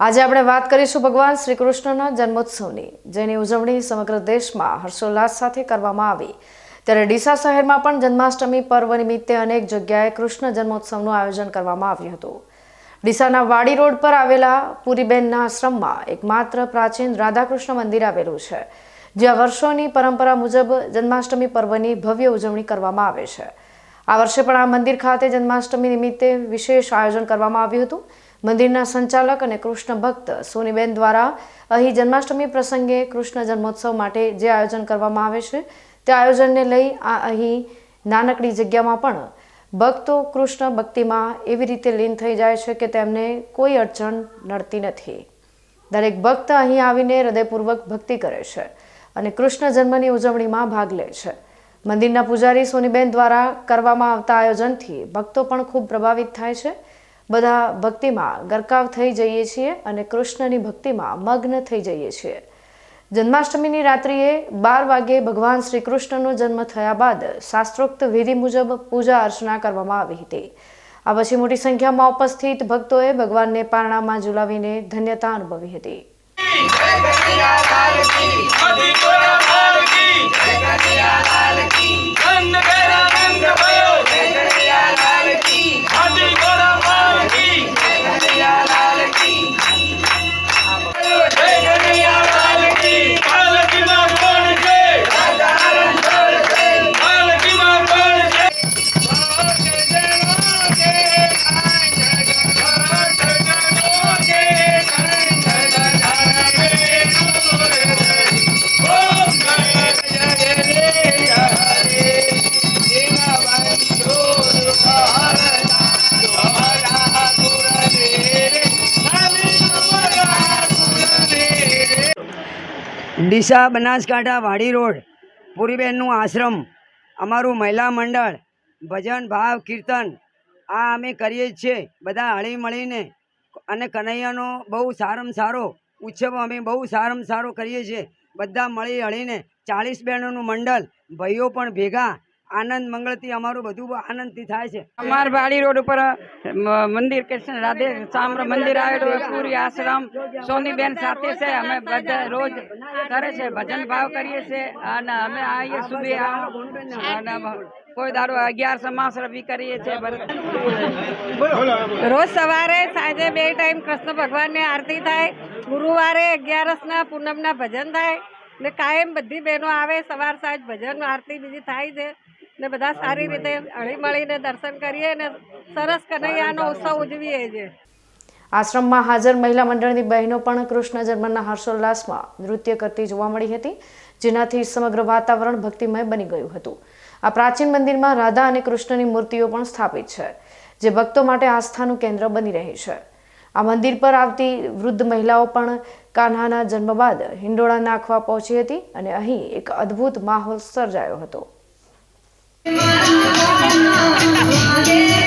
આજે આપણે વાત કરીશું ભગવાન શ્રી કૃષ્ણના જન્મોત્સવની, જેની ઉજવણી સમગ્ર દેશમાં હર્ષોલ્લાસ સાથે કરવામાં આવી. ત્યારે ડીસા શહેરમાં પણ જન્માષ્ટમી પર્વ નિમિત્તે અનેક જગ્યાએ કૃષ્ણ જન્મોત્સવનું આયોજન કરવામાં આવ્યું હતું. ડીસાના વાડી રોડ પર આવેલા પુરીબેનના આશ્રમમાં એકમાત્ર પ્રાચીન રાધાકૃષ્ણ મંદિર આવેલું છે, જ્યાં વર્ષોની પરંપરા મુજબ જન્માષ્ટમી પર્વની ભવ્ય ઉજવણી કરવામાં આવે છે. આ વર્ષે પણ આ મંદિર ખાતે જન્માષ્ટમી નિમિત્તે વિશેષ આયોજન કરવામાં આવ્યું હતું. મંદિરના સંચાલક અને કૃષ્ણ ભક્ત સોનીબેન દ્વારા અહીં જન્માષ્ટમી પ્રસંગે કૃષ્ણ જન્મોત્સવ માટે જે આયોજન કરવામાં આવે છે, તે આયોજનને લઈ આ અહીં નાનકડી જગ્યામાં પણ ભક્તો કૃષ્ણ ભક્તિમાં એવી રીતે લીન થઈ જાય છે કે તેમને કોઈ અડચણ નડતી નથી. દરેક ભક્ત અહીં આવીને હૃદયપૂર્વક ભક્તિ કરે છે અને કૃષ્ણ જન્મની ઉજવણીમાં ભાગ લે છે. મંદિરના પૂજારી સોનીબેન દ્વારા કરવામાં આવતા આયોજનથી ભક્તો પણ ખૂબ પ્રભાવિત થાય છે બધા ભક્તિમાં ગરકાવ થઈ જઈએ છીએ અને કૃષ્ણની ભક્તિમાં મગ્ન થઈ જઈએ છીએ. જન્માષ્ટમીની રાત્રિએ બાર વાગે ભગવાન શ્રી કૃષ્ણનો જન્મ થયા બાદ શાસ્ત્રોક્ત વિધિ મુજબ પૂજા અર્ચના કરવામાં આવી હતી. આ પછી મોટી સંખ્યામાં ઉપસ્થિત ભક્તોએ ભગવાનને પારણામાં ઝુલાવીને ધન્યતા અનુભવી હતી. જય ડીસા બનાસકાંઠા વાડી રોડ, પુરીબેનનું આશ્રમ, અમારું મહિલા મંડળ, ભજન, ભાવ, કીર્તન, આ અમે કરીએ છીએ. બધા હળી મળીને અને કનૈયાનો બહુ સારામાં સારો ઉત્સવ અમે બહુ સારામાં સારો કરીએ છીએ. બધા મળી હળીને ચાલીસ બહેનોનું મંડળ, ભાઈઓ પણ ભેગા આનંદ મંગળથી અમારું બધું આનંદથી થાય છે. અમાર વાડી રોડ ઉપર મંદિર કૃષ્ણ રાધે સામ્ર મંદિર આવેલું પૂરી આશ્રમ સોનીબેન સાથે છે. અમે બધા રોજ કરે છે ભજન ભાવ કરીએ છીએ અને અમે આવીએ સુધી અને કોઈ દાડો અગિયાર સમાસ રવિ કરીએ છીએ રોજ સવારે સાંજે બે ટાઈમ કૃષ્ણ ભગવાનની આરતી થાય ગુરુવારે અગિયારસના પૂનમના ભજન થાય ને કાયમ બધી બહેનો આવે સવાર સાંજ ભજન આરતી બીજી થાય છે. ને બધા સારી રીતે હળી મળીને દર્શન કરીએ ને સરસ કનૈયાનો ઉત્સવ ઉજવીએ છીએ. આશ્રમમાં હાજર મહિલા મંડળની બહેનો પણ કૃષ્ણ જન્મના હર્ષોલ્લાસમાં નૃત્ય કરતી જોવા મળી હતી, જેનાથી સમગ્ર વાતાવરણ ભક્તિમય બની ગયું હતું. આ પ્રાચીન મંદિરમાં રાધા અને કૃષ્ણની મૂર્તિઓ પણ સ્થાપિત છે, જે ભક્તો માટે આસ્થાનું કેન્દ્ર બની રહી છે. આ મંદિર પર આવતી વૃદ્ધ મહિલાઓ પણ કાન્હાના જન્મ બાદ હિંડોળા નાખવા પહોંચી હતી અને અહીં એક અદ્ભુત માહોલ સર્જાયો હતો. જય